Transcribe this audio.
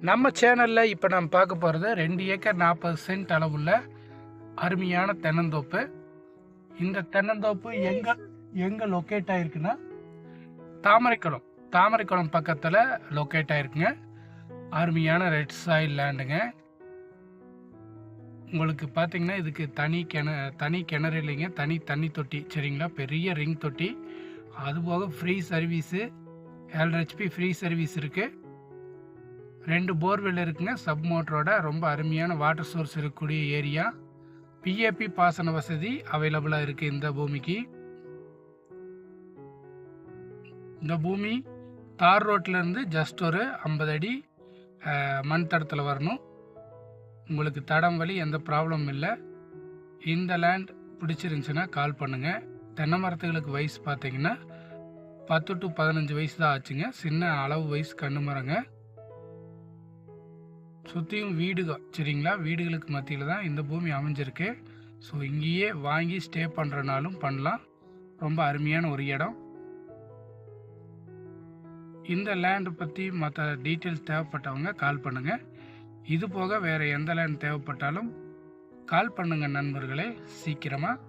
நம்ம சேனலில் இப்போ நம்ம பார்க்க போகிறது ரெண்டு ஏக்கர் நாற்பது சென்ட் அளவுள்ள அருமையான தென்னந்தோப்பு. இந்த தென்னந்தோப்பு எங்கே எங்கே லொக்கேட் ஆகிருக்குன்னா தாமரைக்குளம். தாமரைக்குளம் பக்கத்தில் லொக்கேட் ஆகிருக்குங்க அருமையான ரெட் சாயில் லேண்டுங்க உங்களுக்கு பார்த்தீங்கன்னா இதுக்கு தனி கிண தனி கிணறு இல்லைங்க. தனி தண்ணி தொட்டி சரிங்களா? பெரிய ரிங் தொட்டி. அதுபோக ஃப்ரீ சர்வீஸு ஏழு ஹெச்பி ஃப்ரீ சர்வீஸ் இருக்குது ரெண்டு போர்வெல் இருக்குங்க. சப் மோட்டரோட ரொம்ப அருமையான வாட்டர் சோர்ஸ் இருக்கக்கூடிய ஏரியா. பிஏபி பாசன வசதி அவைலபிளாக இருக்குது இந்த பூமிக்கு. இந்த பூமி தார் ரோட்லேருந்து ஜஸ்ட் ஒரு ஐம்பது அடி மண் தடத்தில் வரணும். உங்களுக்கு தடம் வழி எந்த ப்ராப்ளமும் இல்லை. இந்த லேண்ட் பிடிச்சிருந்துச்சுன்னா கால் பண்ணுங்கள் தென்னை மரத்துகளுக்கு வயசு பார்த்தீங்கன்னா பத்து டு பதினஞ்சு வயசு தான் ஆச்சுங்க. சின்ன அளவு வயசு கண்ணு மரங்க. சுற்றியும் வீடுக சரிங்களா? வீடுகளுக்கு மத்தியில் தான் இந்த பூமி அமைஞ்சிருக்கு. ஸோ இங்கேயே வாங்கி ஸ்டே பண்ணுறனாலும் பண்ணலாம். ரொம்ப அருமையான ஒரு இடம். இந்த லேண்டு பற்றி மற்ற டீட்டெயில்ஸ் தேவைப்பட்டவங்க கால் பண்ணுங்கள் இது போக வேறு எந்த லேண்ட் தேவைப்பட்டாலும் கால் பண்ணுங்கள் நண்பர்களே. சீக்கிரமாக